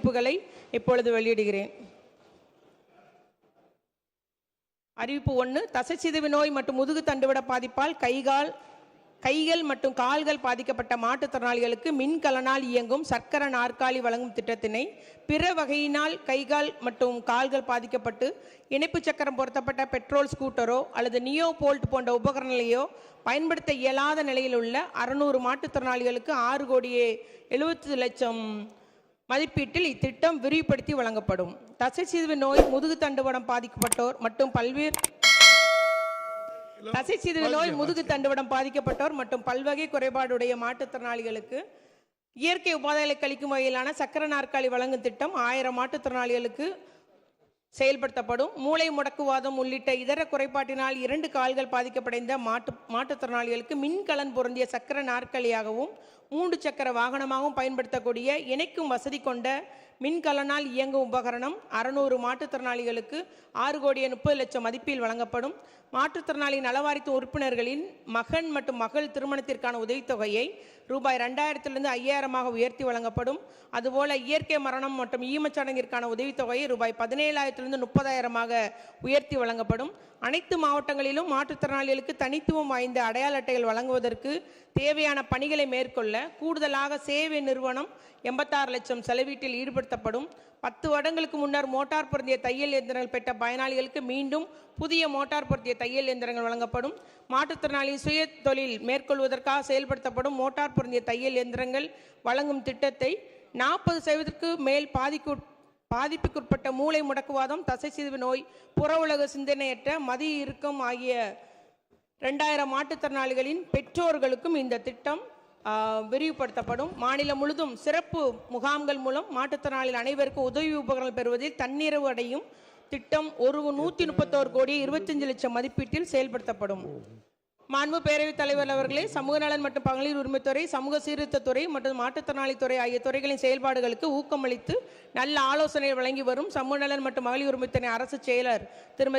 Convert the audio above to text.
அறிவிப்புகளை இப்பொழுது வெளியிடுகிறேன். அறிவிப்பு ஒன்று தசைச்சிதைவு நோய் மற்றும் முதுகு தண்டுவிட பாதிப்பால் கைகால் கைகள் மற்றும் கால்கள் பாதிக்கப்பட்ட மாற்றுத்திறனாளிகளுக்கு மின்கலனால் இயங்கும் சர்க்கர நாற்காலி வழங்கும் திட்டத்தினை பிற வகையினால் கைகால் மற்றும் கால்கள் பாதிக்கப்பட்டு இணைப்பு சக்கரம் பொருத்தப்பட்ட பெட்ரோல் ஸ்கூட்டரோ அல்லது நியோ போல்ட் போன்ற உபகரணங்களையோ பயன்படுத்த இயலாத நிலையில் உள்ள அறுநூறு மாற்றுத்திறனாளிகளுக்கு ஆறு கோடியே எழுபத்தி லட்சம் மதிப்பீட்டில் இத்திட்டம் விரிவுபடுத்தி வழங்கப்படும். தசைச்சிதைவு நோய் முதுகு தண்டுவடம் பாதிக்கப்பட்டோர் மற்றும் பல்வேறு தசைச்சிதைவு நோய் முதுகு தண்டுவடம் பாதிக்கப்பட்டோர் மற்றும் பல்வகை குறைபாடுடைய மாற்றுத்திறனாளிகளுக்கு இயற்கை உபாதைகளை கழிக்கும் வகையிலான சக்கர நாற்காலி வழங்கும் திட்டம் ஆயிரம் மாற்றுத்திறனாளிகளுக்கு செயல்படுத்தப்படும். மூளை முடக்குவாதம் உள்ளிட்ட இதர குறைபாட்டினால் இரண்டு கால்கள் பாதிக்கப்படைந்த மாட்டு மாற்றுத்திறனாளிகளுக்கு மின்கலன் பொருந்திய சக்கர நாற்காலியாகவும் மூன்று சக்கர வாகனமாகவும் பயன்படுத்தக்கூடிய இணைக்கும் வசதி கொண்ட மின்கலனால் இயங்கும் உபகரணம் அறுநூறு மாற்றுத்திறனாளிகளுக்கு ஆறு கோடியே முப்பது லட்சம் மதிப்பில் வழங்கப்படும். மாற்றுத்திறனாளி நலவாரித்து உறுப்பினர்களின் மகன் மற்றும் மகள் திருமணத்திற்கான உதவித்தொகையை ரூபாய் ரெண்டாயிரத்திலிருந்து ஐயாயிரமாக உயர்த்தி வழங்கப்படும். அதுபோல இயற்கை மரணம் மற்றும் ஈமச்சடங்கிற்கான உதவித்தொகையை ரூபாய் பதினேழாயிரத்திலிருந்து முப்பதாயிரமாக உயர்த்தி வழங்கப்படும். அனைத்து மாவட்டங்களிலும் மாற்றுத்திறனாளிகளுக்கு தனித்துவம் வாய்ந்த அடையாள அட்டைகள் வழங்குவதற்கு தேவையான பணிகளை மேற்கொள்ள கூடுதலாக சேவை நிறுவனம் எண்பத்தாறு லட்சம் செலவீட்டில் ஈடுபடுத்தப்படும். பத்து வருடங்களுக்கு முன்னர் மோட்டார் பொருந்திய தையல் இயந்திரங்கள் பெற்ற பயனாளிகளுக்கு மீண்டும் புதிய மோட்டார் பொருத்திய தையல் இயந்திரங்கள் வழங்கப்படும். மாற்றுத்திறனாளி சுய தொழில் மேற்கொள்வதற்காக செயல்படுத்தப்படும் மோட்டார் பொருந்திய தையல் இயந்திரங்கள் வழங்கும் திட்டத்தை நாற்பது சதவீதத்திற்கு மேல் பாதிக்கு பாதிப்புக்குட்பட்ட மூளை முடக்குவாதம் தசைச்சிதைவு நோய் புற உலக சிந்தனையற்ற மதிய இறுக்கம் ஆகிய ரெண்டாயிரம் மாற்றுத்திறனாளிகளின் பெற்றோர்களுக்கும் இந்த திட்டம் விரிவுபடுத்தப்படும். மாநிலம் முழுதும் சிறப்பு முகாம்கள் மூலம் மாற்றுத்திறனாளிகள் அனைவருக்கும் உதவி உபகரணங்கள் பெறுவதில் தன்னிறைவு அடையும் திட்டம் ஒரு நூற்றி முப்பத்தோரு கோடி இருபத்தஞ்சு லட்சம் மதிப்பீட்டில் செயல்படுத்தப்படும். மாண்பு பேரவைத் தலைவர் அவர்களே சமூக நலன் மற்றும் மகளிர் உரிமைத்துறை சமூக சீர்திருத்தத்துறை மற்றும் மாற்றுத்திறனாளித்துறை ஆகிய துறைகளின் செயல்பாடுகளுக்கு ஊக்கமளித்து நல்ல ஆலோசனை வழங்கி வரும் சமூக நலன் மற்றும் மகளிர் உரிமைத்துறை அரசு செயலர் திருமதி